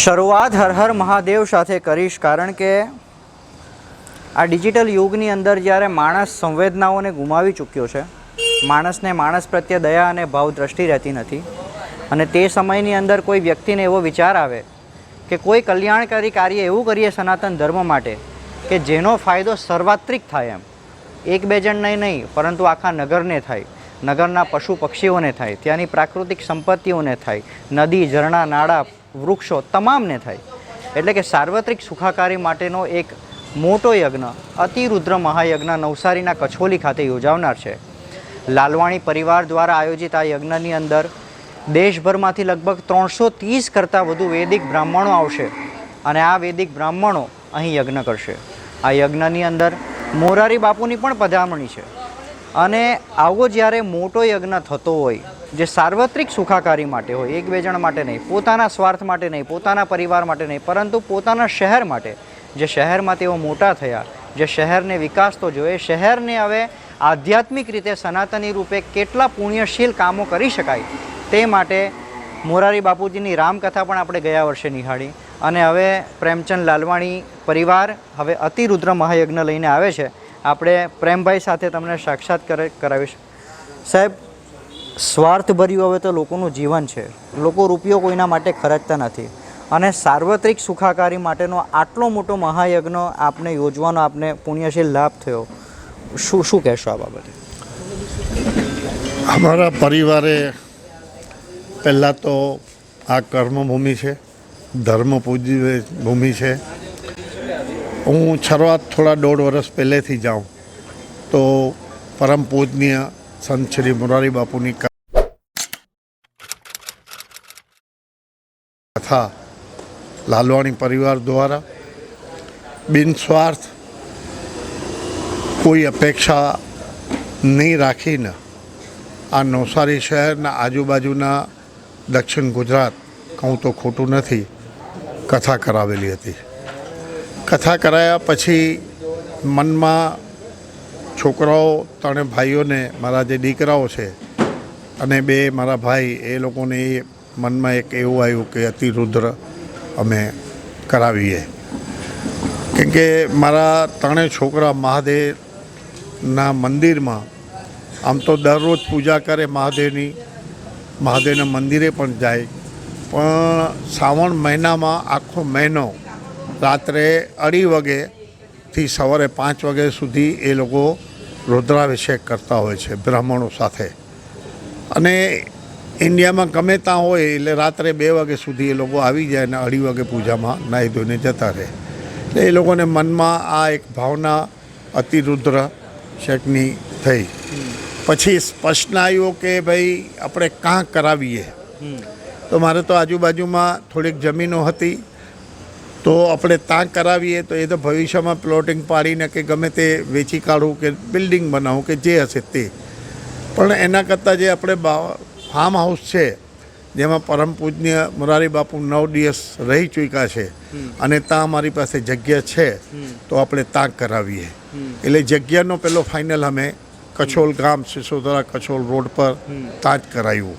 શરૂઆત હર હર મહાદેવ સાથે કરીશ, કારણ કે આ ડિજિટલ યુગની અંદર જ્યારે માણસ સંવેદનાઓને ગુમાવી ચૂક્યો છે, માણસને માણસ પ્રત્યે દયા અને ભાવ દ્રષ્ટિ રહેતી નથી, અને તે સમયની અંદર કોઈ વ્યક્તિને એવો વિચાર આવે કે કોઈ કલ્યાણકારી કાર્ય એવું કરીએ સનાતન ધર્મ માટે કે જેનો ફાયદો સર્વાત્રિક થાય એમ. એક બે જણને નહીં, પરંતુ આખા નગરને થાય. નગરના પશુ પક્ષીઓને થાય, ત્યાંની પ્રાકૃતિક સંપત્તિઓને થાય. નદી, ઝરણા, નાળા વૃક્ષો તમામને થાય. એટલે કે સાર્વત્રિક સુખાકારી માટેનો એક મોટો યજ્ઞ, અતિરુદ્ર મહાયજ્ઞ નવસારીના કછોલી ખાતે યોજાવનાર છે. લાલવાણી પરિવાર દ્વારા આયોજિત આ યજ્ઞની અંદર દેશભરમાંથી લગભગ ત્રણસો ત્રીસ કરતાં વધુ વૈદિક બ્રાહ્મણો આવશે અને આ વૈદિક બ્રાહ્મણો અહીં યજ્ઞ કરશે. આ યજ્ઞની અંદર મોરારી બાપુની પણ પધામણી છે. અને આવો જ્યારે મોટો યજ્ઞ થતો હોય જે સાર્વત્રિક સુખાકારી માટે હોય, એક બે જણ માટે નહીં, પોતાના સ્વાર્થ માટે નહીં, પોતાના પરિવાર માટે નહીં, પરંતુ પોતાના શહેર માટે. જે શહેરમાં તેઓ મોટા થયા, જે શહેરને વિકાસ તો જોઈએ શહેરને હવે આધ્યાત્મિક રીતે સનાતની રૂપે કેટલા પુણ્યશીલ કામો કરી શકાય, તે માટે મોરારી બાપુજીની રામકથા પણ આપણે ગયા વર્ષે નિહાળી. અને હવે પ્રેમચંદ લાલવાણી પરિવાર, હવે અતિરુદ્ર મહાયજ્ઞ લઈને આવે છે. આપણે પ્રેમભાઈ સાથે તમને સાક્ષાત કરે, કરાવીશ. સાહેબ સ્વાર્થભર્યું હવે તો લોકોનું જીવન છે. લોકો રૂપિયો કોઈના માટે ખર્ચતા નથી. અને સાર્વત્રિક સુખાકારી માટેનો આટલો મોટો મહાયજ્ઞ આપને યોજવાનો આપને પુણ્યશીલ લાભ થયો. શું શું કહેશો આ બાબતે? અમારા પરિવારે પહેલાં તો આ કર્મભૂમિ છે ધર્મ પૂજ્ય ભૂમિ છે. હું શરૂઆત થોડા દોઢ વર્ષ પહેલેથી જાઉં. તો પરમ પૂજનીય સંત શ્રી મોરારી બાપુની કથા લાલવાણી પરિવાર દ્વારા બિનસ્વાર્થ કોઈ અપેક્ષા નહીં રાખીને આ નવસારી શહેરના આજુબાજુના દક્ષિણ ગુજરાત, કહું તો ખોટું નથી, કથા કરાવેલી હતી. કથા કરાયા પછી મનમાં છોકરાઓ ત્રણે ભાઈઓને મારા જે દીકરાઓ છે અને બે મારા ભાઈ, એ લોકોને એ મનમાં એક એવું આવ્યું કે અતિરુદ્ર અમે કરાવીએ. કેમ કે મારા ત્રણેય છોકરા મહાદેવના મંદિરમાં, આમ તો દરરોજ પૂજા કરે મહાદેવની, મહાદેવના મંદિરે પણ જાય. પણ શ્રાવણ મહિનામાં આખો મહિનો રાત્રે અઢી વાગેથી સવારે પાંચ વાગ્યા સુધી એ લોકો રુદ્રાભિષેક કરતા હોય છે બ્રાહ્મણો સાથે. અને ઇન્ડિયામાં ગમે ત્યાં હોય એટલે રાત્રે બે વાગ્યા સુધી એ લોકો આવી જાય અને અઢી વાગે પૂજામાં નાહી ધોઈને જતા રહે. એટલે એ લોકોને મનમાં આ એક ભાવના અતિરુદ્ર શેકની થઈ. પછી સ્પષ્ટ આવ્યો કે ભાઈ આપણે કાં કરાવીએ? તો મારે તો આજુબાજુમાં થોડીક જમીનો હતી. તો આપણે ત્યાં કરાવીએ તો એ તો ભવિષ્યમાં પ્લોટિંગ પાડીને કે ગમે તે વેચી કાઢવું કે બિલ્ડિંગ બનાવવું કે જે હશે તે. પણ એના કરતાં જે આપણે ફાર્મ હાઉસ છે જેમાં પરમ પૂજ્ય મોરારી બાપુ નવ દિવસ રહી ચૂક્યા છે અને ત્યાં અમારી પાસે જગ્યા છે તો આપણે ત્યાં કરાવીએ. એટલે જગ્યાનો પેલો ફાઇનલ અમે કછોલ ગામ સિસોદરા કછોલ રોડ પર ત્યાં જ કરાવ્યું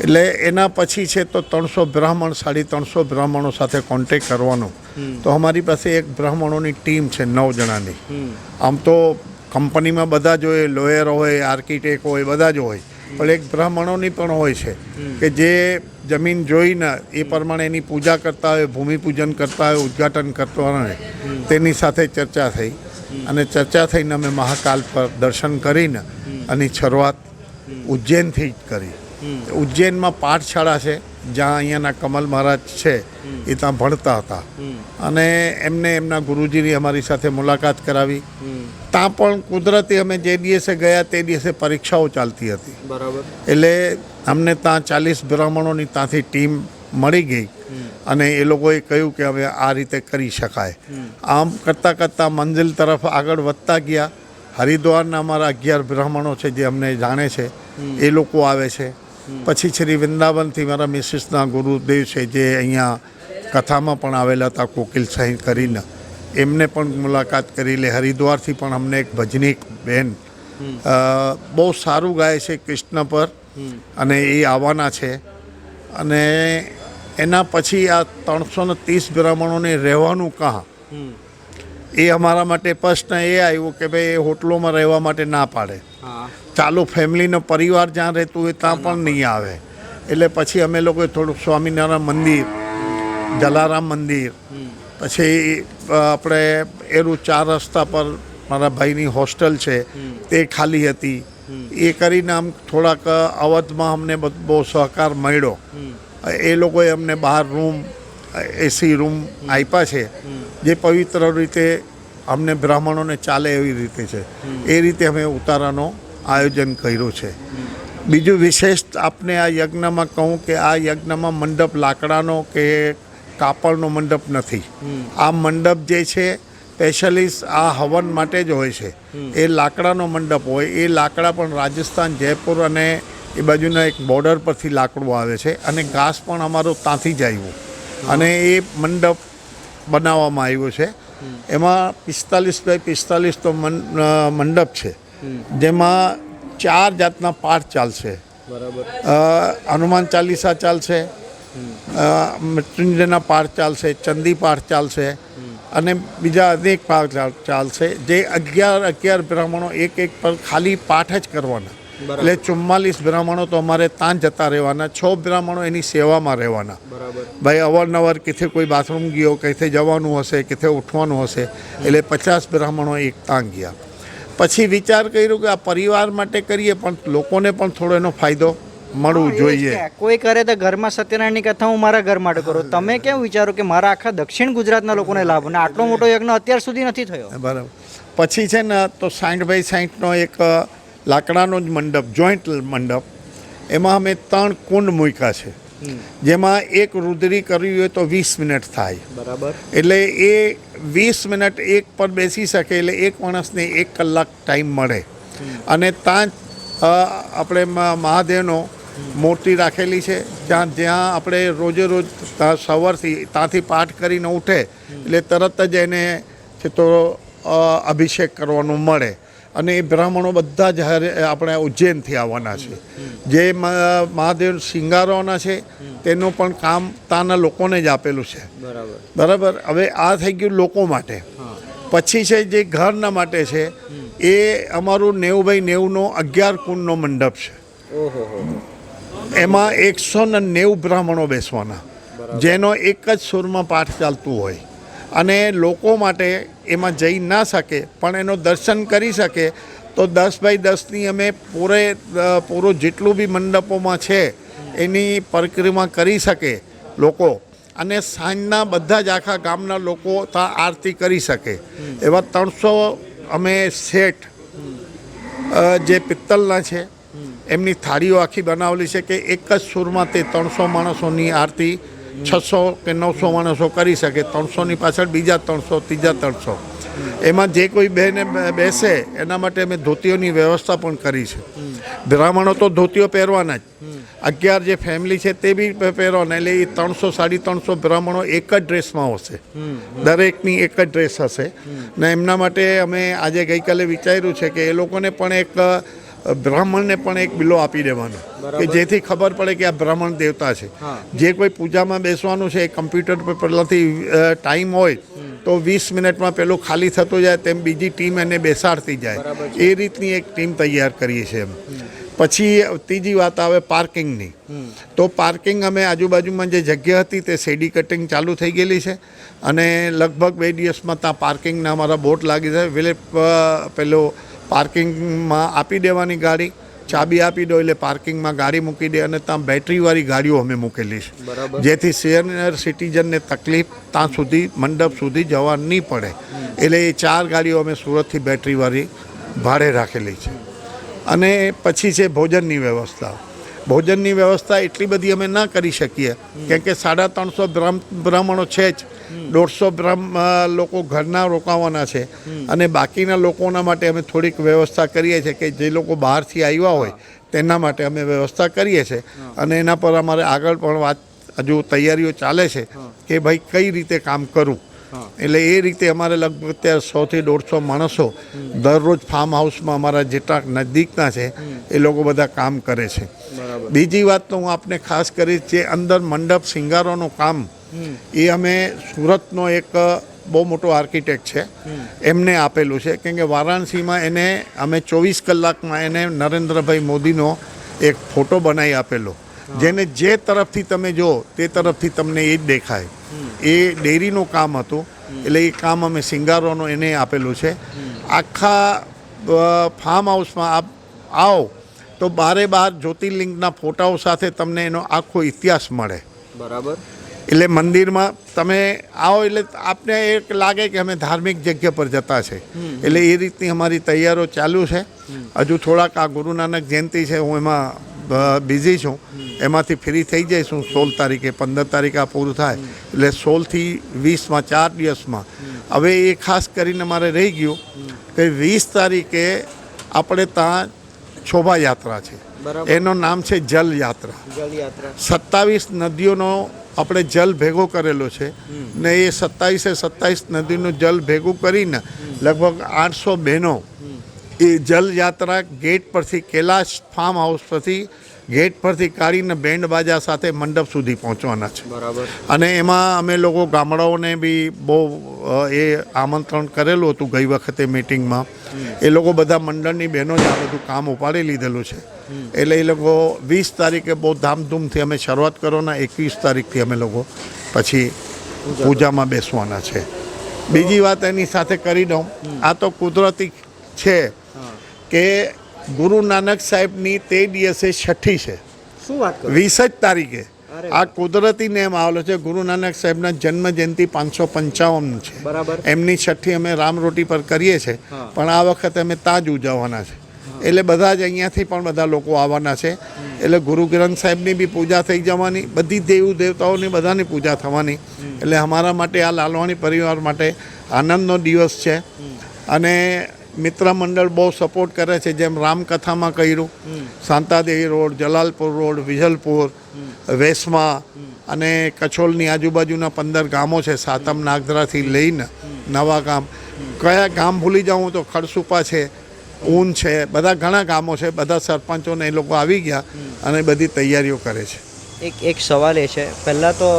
એટલે એના પછી છે તો ત્રણસો બ્રાહ્મણ સાડી ત્રણસો બ્રાહ્મણો સાથે કોન્ટેક કરવાનો. તો અમારી પાસે એક બ્રાહ્મણોની ટીમ છે નવ જણાની. આમ તો કંપનીમાં બધા જ હોય લોયર હોય આર્કિટેક્ટ હોય બધા જ હોય. પણ એક બ્રાહ્મણોની પણ હોય છે કે જે જમીન જોઈને એ પ્રમાણે એની પૂજા કરતા હોય ભૂમિપૂજન કરતા હોય ઉદ્ઘાટન કરતા હોય તેની સાથે ચર્ચા થઈ. અને ચર્ચા થઈને અમે મહાકાલ પર દર્શન કરીને આની શરૂઆત ઉજ્જૈનથી જ કરી. ઉજ્જૈનમાં પાઠશાળા છે જ્યાં અહીંયાના કમલ મહારાજ છે એ ત્યાં ભણતા હતા. અને એમને એમના ગુરુજીની અમારી સાથે મુલાકાત કરાવી. ત્યાં પણ કુદરતી અમે જે દિવસે ગયા તે દિવસે પરીક્ષાઓ ચાલતી હતી. બરાબર. એટલે અમને ત્યાં ચાલીસ બ્રાહ્મણોની ત્યાંથી ટીમ મળી ગઈ. અને એ લોકોએ કહ્યું કે હવે આ રીતે કરી શકાય. આમ કરતાં કરતાં મંજિલ તરફ આગળ વધતા ગયા. હરિદ્વારના અમારા અગિયાર બ્રાહ્મણો છે જે અમને જાણે છે. એ લોકો આવે છે. પછી શ્રી વૃંદાવનથી મારા મિસિસના ગુરુદેવ છે જે અહીંયા કથામાં પણ આવેલા હતા કોકિલ સહી કરીને. એમને પણ મુલાકાત કરી લે. હરિદ્વારથી પણ અમને એક ભજનીક બેન બહુ સારું ગાય છે કૃષ્ણ પર અને એ આવવાના છે. અને એના પછી આ ત્રણસો ને ત્રીસ બ્રાહ્મણોને રહેવાનું કાં એ અમારા માટે પ્રશ્ન એ આવ્યો કે ભાઈ એ હોટલોમાં રહેવા માટે ના પાડે. ચાલુ ફેમિલીનો પરિવાર જ્યાં રહેતું હોય ત્યાં પણ નહીં આવે. એટલે પછી અમે લોકોએ થોડુંક સ્વામિનારાયણ મંદિર, જલારામ મંદિર, પછી આપણે એરું ચાર રસ્તા પર મારા ભાઈની હોસ્ટેલ છે, તે ખાલી હતી. એ કરીને આમ થોડાક અવધમાં અમને બહુ સહકાર મળ્યો. એ લોકોએ અમને બહાર રૂમ, એસી રૂમ આપ્યા છે, જે પવિત્ર રીતે અમને બ્રાહ્મણોને ચાલે એવી રીતે છે. એ રીતે અમે ઉતારાનો આયોજન કર્યું છે. બીજું વિશેષ આપને આ યજ્ઞમાં કહું કે આ યજ્ઞમાં મંડપ લાકડાનો કે કાપડનો મંડપ નથી. આ મંડપ જે છે સ્પેશિયલિસ્ટ આ હવન માટે જ હોય છે. એ લાકડાનો મંડપ હોય. એ લાકડા પણ રાજસ્થાન જયપુર અને એ બાજુના એક બોર્ડર પરથી લાકડું આવે છે અને ઘાસ પણ અમારું ત્યાંથી જ આવ્યું. અને એ મંડપ બનાવવામાં આવ્યો છે. એમાં પિસ્તાલીસ બાય પિસ્તાલીસ તો મન- મંડપ છે. જેમાં ચાર જાતના પાઠ ચાલશે. બરાબર. હનુમાન ચાલીસા ચાલશે. મૃત્યુંજયના પાઠ ચાલશે ચંદી પાઠ ચાલશે અને બીજા અનેક પાઠ ચાલશે. જે અગિયાર અગિયાર બ્રાહ્મણો એક એક પર ખાલી પાઠ જ કરવાના. એટલે ચુમ્માલીસ બ્રાહ્મણો તો અમારે ત્યાં જતા રહેવાના છ બ્રાહ્મણો એની સેવામાં રહેવાના. ભાઈ અવારનવાર કિથે કોઈ બાથરૂમ ગયો કેથે જવાનું હશે કિથે ઉઠવાનું હશે એટલે પચાસ બ્રાહ્મણો એક તાંગ ગયા. પછી વિચાર કર્યો કે આ પરિવાર માટે કરીએ પણ લોકોને પણ થોડો એનો ફાયદો મળવું જોઈએ. કોઈ કરે તો ઘરમાં સત્યનારાયણની કથા હું મારા ઘર માટે કરું. તમે કેમ વિચારો કે મારા આખા દક્ષિણ ગુજરાતના લોકોને લાભ અને આટલો મોટો યજ્ઞ અત્યાર સુધી નથી થયો? બરાબર. પછી છે ને તો સાઠ બાય સાઠનો એક લાકડાનો જ મંડપ જોઈન્ટ મંડપ એમાં અમે ત્રણ કુંડ મૂક્યા છે. જેમાં એક રુદ્રી કરવી હોય તો વીસ મિનિટ થાય. બરાબર. એટલે એ વીસ મિનિટ એક પર બેસી શકે એટલે એક માણસને એક કલાક ટાઈમ મળે. અને ત્યાં આપણે મહાદેવનો મૂર્તિ રાખેલી છે. જ્યાં જ્યાં આપણે રોજે રોજ સવારથી ત્યાંથી પાઠ કરીને ઉઠે એટલે તરત જ એને છે તો અભિષેક કરવાનું મળે. અને એ બ્રાહ્મણો બધા જ આપણે ઉજ્જૈનથી આવવાના છે. જે મહાદેવ શિંગારવાના છે તેનું પણ કામ ત્યાંના લોકોને જ આપેલું છે. બરાબર. હવે આ થઈ ગયું લોકો માટે. પછી છે જે ઘરના માટે છે એ અમારું નેવું બાય નેવુંનો અગિયાર કુંડનો મંડપ છે. એમાં એકસો ને નેવું બ્રાહ્મણો બેસવાના. જેનો એક જ સુરમાં પાઠ ચાલતું હોય. અને લોકો માટે એમાં જઈ ના શકે, પણ એનો દર્શન કરી શકે, તો દસ બાય દસની અમે પૂરે પૂરો જેટલું બી મંડપોમાં છે, એની પરિક્રમા કરી શકે લોકો. અને સાંજના બધા જ આખા ગામના લોકો ત્યાં આરતી કરી શકે. એવા ત્રણસો અમે સેટ જે પિત્તલના છે, એમની થાળીઓ આખી બનાવેલી છે કે એક જ સૂરમાં તે ત્રણસો માણસોની આરતી છસો કે નવસો માણસો કરી શકે, ત્રણસોની પાછળ બીજા ત્રણસો, ત્રીજા ત્રણસો. એમાં જે કોઈ બેને બેસે, એના માટે અમે ધોતીઓની વ્યવસ્થા પણ કરી છે. બ્રાહ્મણો તો ધોતીઓ પહેરવાના જ. અગિયાર જે ફેમિલી છે તે બી પહે- પહેરવાના, એટલે એ ત્રણસો, સાડી ત્રણસો બ્રાહ્મણો એક જ ડ્રેસમાં હશે. દરેકની એક જ ડ્રેસ હશે. ને એમના માટે અમે આજે ગઈકાલે વિચાર્યું છે કે એ લોકોને પણ એક બ્રાહ્મણને પણ એક બિલો આપી દેવાનો. કે જેથી ખબર પડે કે આ બ્રાહ્મણ દેવતા છે. જે કોઈ પૂજામાં બેસવાનું છે એ કમ્પ્યુટર પર પહેલાંથી ટાઈમ હોય તો વીસ મિનિટમાં પેલું ખાલી થતું જાય તેમ બીજી ટીમ એને બેસાડતી જાય. એ રીતની એક ટીમ તૈયાર કરીએ છીએ એમ. પછી ત્રીજી વાત આવે પાર્કિંગની. તો પાર્કિંગ અમે આજુબાજુમાં જે જગ્યા હતી તે શેડી કટિંગ ચાલુ થઈ ગયેલી છે. અને લગભગ બે દિવસમાં ત્યાં પાર્કિંગના અમારા બોટ લાગી જાય. વિલે પેલો પાર્કિંગમાં આપી દેવાની ગાડી ચાબી આપી દો એટલે પાર્કિંગમાં ગાડી મૂકી દે અને ત્યાં બેટરીવાળી ગાડીઓ અમે મૂકેલી છે. જેથી સિનિયર સિટીઝનને તકલીફ ત્યાં સુધી મંડપ સુધી જવા નહીં પડે. એટલે એ ચાર ગાડીઓ અમે સુરતથી બેટરીવાળી ભાડે રાખેલી છે. અને પછી છે ભોજનની વ્યવસ્થા. ભોજનની વ્યવસ્થા એટલી બધી અમે ના કરી શકીએ. કેમ કે સાડા ત્રણસો બ્રાહ્મ બ્રાહ્મણો છે જ. દોઢસો બ્રાહ્મ લોકો ઘરના રોકાવાના છે. અને બાકીના લોકોના માટે અમે થોડીક વ્યવસ્થા કરીએ છીએ કે જે લોકો બહારથી આવ્યા હોય તેના માટે અમે વ્યવસ્થા કરીએ છીએ. અને એના પર અમારે આગળ પણ વાત હજુ તૈયારીઓ ચાલે છે કે ભાઈ કઈ રીતે કામ કરવું એટલે એ રીતે અમારે લગભગ અત્યારે સોથી દોઢસો માણસો દરરોજ ફાર્મ હાઉસમાં અમારા જેટલા નજદીકના છે એ લોકો બધા કામ કરે છે. બીજી વાત તો હું આપને ખાસ કરીશ જે અંદર મંડપ સિંગારોનું કામ એ અમે સુરતનો એક બહુ મોટો આર્કિટેક્ટ છે. એમને આપેલું છે કેમ કે વારાણસીમાં એને અમે ચોવીસ કલાકમાં એને નરેન્દ્રભાઈ મોદીનો એક ફોટો બનાવી આપેલો. જેને જે તરફથી તમે જો તે તરફથી તમને એ જ દેખાય. એ ડેરીનું કામ હતું. એટલે એ કામ અમે સિંગારોનું એને આપેલું છે. આખા ફાર્મ હાઉસમાં આપ આવો તો બારે બાર જ્યોતિર્લિંગના ફોટાઓ સાથે તમને એનો આખો ઇતિહાસ મળે. બરાબર. એટલે મંદિરમાં તમે આવો એટલે આપને એક લાગે કે અમે ધાર્મિક જગ્યા પર જતા છે. એટલે એ રીતની અમારી તૈયારો ચાલુ છે. હજુ થોડાક આ ગુરુ નાનક જયંતિ છે હું એમાં બિઝી છું. એમાંથી ફ્રી થઈ જઈશું સોળ તારીખે પંદર તારીખે આ પૂરું થાય. એટલે સોળથી વીસમાં ચાર દિવસમાં. હવે એ ખાસ કરીને મારે રહી ગયું કે વીસ તારીખે આપણે ત્યાં શોભાયાત્રા છે. એનું નામ છે જલયાત્રા જલ યાત્રા. સત્તાવીસ નદીઓનો આપણે જલ ભેગો કરેલો છે. ને એ સત્તાવીસે સત્તાવીસ નદીનું જલ ભેગું કરીને લગભગ આઠસો બહેનો એ જલ યાત્રા ગેટ પરથી કૈલાશ ફાર્મ હાઉસ પરથી ગેટ પરથી કાઢીને બેન્ડ બાજા સાથે મંડપ સુધી પહોંચવાના છે. બરાબર. અને એમાં અમે લોકો ગામડાઓને બી બહુ એ આમંત્રણ કરેલું હતું ગઈ વખતે મિટિંગમાં એ લોકો બધા મંડળની બહેનો જ આ બધું કામ ઉપાડી લીધેલું છે. એટલે એ લોકો વીસ તારીખે બહુ ધામધૂમથી અમે શરૂઆત કરવાના એકવીસ તારીખથી અમે લોકો પછી પૂજામાં બેસવાના છે. બીજી વાત એની સાથે કરી દઉં. આ તો કુદરતી છે કે ગુરુ નાનક સાહેબની તે દિવસે છઠ્ઠી છે. શું વાત વીસ જ તારીખે. આ કુદરતી નેમ આવેલો છે. ગુરુ નાનક સાહેબના જન્મ જયંતિ પાંચસો પંચાવન છે. બરાબર. એમની છઠ્ઠી અમે રામરોટી પર કરીએ છીએ પણ આ વખતે અમે તાજ ઉજવવાના છે. એટલે બધા જ અહીંયાથી પણ બધા લોકો આવવાના છે. એટલે ગુરુ ગ્રંથ સાહેબની બી પૂજા થઈ જવાની. બધી દેવ દેવતાઓની બધાની પૂજા થવાની. એટલે અમારા માટે આ લાલવાણી પરિવાર માટે આનંદનો દિવસ છે. અને મિત્ર મંડળ બહુ સપોર્ટ કરે છે જેમ રામકથામાં કર્યું શાંતાદેવી રોડ જલાલપુર રોડ વિજલપુર વેસમા અને કછોલની આજુબાજુના પંદર ગામો છે સાતમ નાગદરાથી લઈને નવા ગામ. કયા ગામ ભૂલી જાઉં તો ખડસુપા છે ઊન છે બધા ઘણા ગામો છે બધા સરપંચોને એ લોકો આવી ગયા અને બધી તૈયારીઓ કરે છે. એક એક સવાલ એ છે પહેલાં તો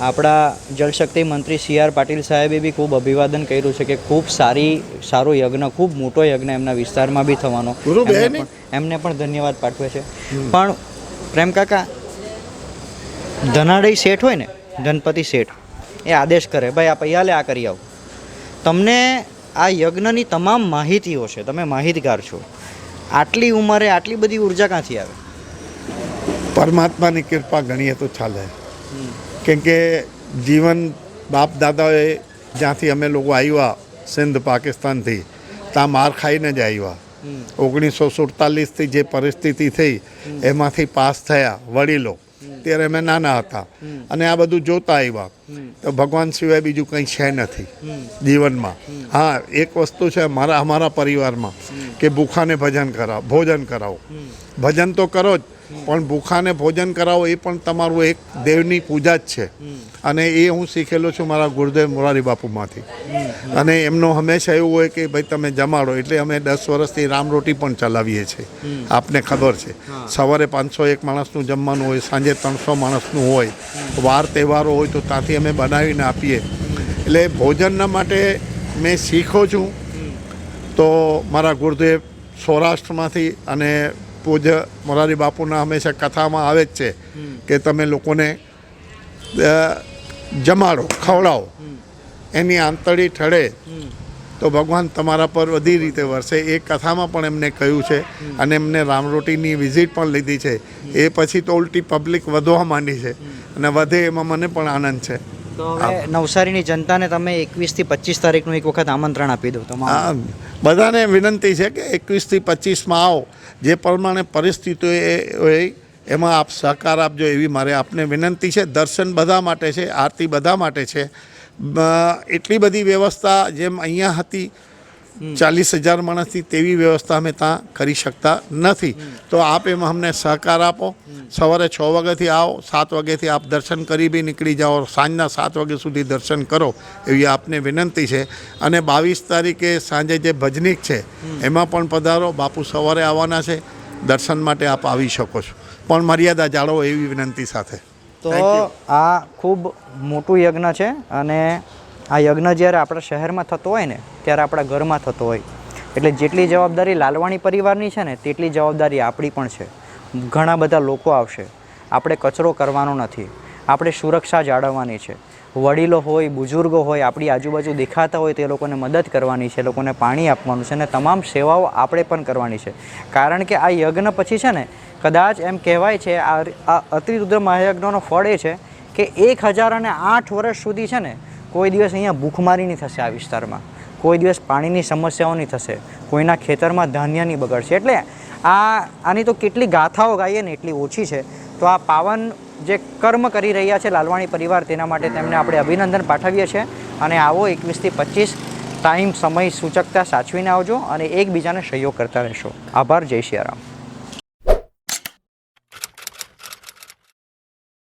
આપણા જળશક્તિ મંત્રી સી આર પાટીલ સાહેબે બી ખૂબ અભિવાદન કર્યું છે કે ખૂબ સારી સારો યજ્ઞ ખૂબ મોટો યજ્ઞ એમના વિસ્તારમાં બી થવાનો. ગુરુ એમને પણ- એમને પણ ધન્યવાદ પાઠવે છે. પણ પ્રેમ કાકા ધનાડઈ શેઠ હોય ને ધનપતિ શેઠ એ આદેશ કરે ભાઈ આ પૈયાલે આ કરી આવ. તમને આ યજ્ઞની તમામ માહિતીઓ છે તમે માહિતગાર છો. આટલી ઉંમરે આટલી બધી ઊર્જા ક્યાંથી આવે? પરમાત્માની કૃપા ગણીએ તો ચાલે. કેમ કે જીવન બાપ દાદાએ જ્યાંથી અમે લોકો આવ્યા સિંધ પાકિસ્તાનથી ત્યાં માર ખાઈને જ આવ્યા. ઓગણીસો સુડતાલીસથી જે પરિસ્થિતિ થઈ એમાંથી પાસ થયા વડીલો. ત્યારે અમે નાના હતા અને આ બધું જોતા આવ્યા. તો ભગવાન સિવાય બીજું કંઈ છે નથી જીવનમાં. હા એક વસ્તુ છે મારા અમારા પરિવારમાં કે ભૂખાને ભજન કરાવો ભોજન કરાવો. ભજન તો કરો જ પણ ભૂખાને ભોજન કરાવો એ પણ તમારું એક દેવની પૂજા જ છે. અને એ હું શીખેલો છું મારા ગુરુદેવ મોરારી બાપુમાંથી. અને એમનો હંમેશા એવું હોય કે ભાઈ તમે જમાડો, એટલે અમે દસ વર્ષથી રામરોટી પણ ચલાવીએ છીએ. આપને ખબર છે. સવારે પાંચસો એક માણસનું જમવાનું હોય, સાંજે ત્રણસો માણસનું હોય, વાર તહેવારો હોય તો ત્યાંથી અમે બનાવીને આપીએ. એટલે ભોજનના માટે મેં શીખો છું. તો મારા ગુરુદેવ સૌરાષ્ટ્રમાંથી અને પૂજ્ય મોરારી બાપુના હંમેશા કથામાં આવે જ છે કે તમે લોકોને જમાડો ખવડાવો. એની આંતળી ઠળે તો ભગવાન તમારા પર બધી રીતે વરસે. એ કથામાં પણ એમને કહ્યું છે અને એમને રામરોટીની વિઝિટ પણ લીધી છે. એ પછી તો ઉલટી પબ્લિક વધવા માંડી છે અને વધે એમાં મને પણ આનંદ છે. તો હવે નવસારીની જનતાને તમે એકવીસથી પચીસ તારીખનું એક વખત આમંત્રણ આપી દો તમામ બધાને વિનંતી છે કે એકવીસથી પચીસમાં આવો. જે પ્રમાણે પરિસ્થિતિઓ હોય, એમાં આપ સહકાર આપજો એવી મારે આપને વિનંતી છે. દર્શન બધા માટે છે, આરતી બધા માટે છે. એટલી બધી વ્યવસ્થા જેમ અહીંયા હતી ચાલીસ હજાર માણસની તેવી વ્યવસ્થા અમે ત્યાં કરી શકતા નથી. તો આપ એમાં અમને સહકાર આપો. સવારે છ વાગ્યાથી આવો, સાત વાગ્યાથી આપ દર્શન કરી બી નીકળી જાઓ. સાંજના સાત વાગ્યા સુધી દર્શન કરો એવી આપને વિનંતી છે. અને બાવીસ તારીખે સાંજે જે ભજનીક છે, એમાં પણ પધારો. બાપુ સવારે આવવાના છે. દર્શન માટે આપ આવી શકો છો. પણ મર્યાદા જાળવો એવી વિનંતી સાથે. તો આ ખૂબ મોટું યજ્ઞ છે અને આ યજ્ઞ જ્યારે આપણા શહેરમાં થતો હોય ને, ત્યારે આપણા ઘરમાં થતો હોય. એટલે જેટલી જવાબદારી લાલવાણી પરિવારની છે ને, તેટલી જવાબદારી આપણી પણ છે. ઘણા બધા લોકો આવશે. આપણે કચરો કરવાનો નથી. આપણે સુરક્ષા જાળવવાની છે. વડીલો હોય, બુઝુર્ગો હોય, આપણી આજુબાજુ દેખાતા હોય, તે લોકોને મદદ કરવાની છે, લોકોને પાણી આપવાનું છે અને તમામ સેવાઓ આપણે પણ કરવાની છે. કારણ કે આ યજ્ઞ પછી છે ને, કદાચ એમ કહેવાય છે, આ અતિરુદ્ર મહાયજ્ઞનો ફળ એ છે કે એક હજાર અને આઠ વર્ષ સુધી છે ને કોઈ દિવસ અહીંયા ભૂખમારી નહીં થશે આ વિસ્તારમાં. કોઈ દિવસ પાણીની સમસ્યાઓ નહીં થશે. કોઈના ખેતરમાં ધાન્ય નહીં બગડશે. એટલે આ, આની તો કેટલી ગાથાઓ ગાઈએ ને એટલી ઓછી છે. તો આ પાવન જે કર્મ કરી રહ્યા છે લાલવાણી પરિવાર, તેના માટે તેમને આપણે અભિનંદન પાઠવીએ છીએ. અને આવો એકવીસથી પચીસ ટાઈમ સમય સૂચકતા સાચવીને આવજો અને એકબીજાને સહયોગ કરતા રહેશો. આભાર. જય સિયારામ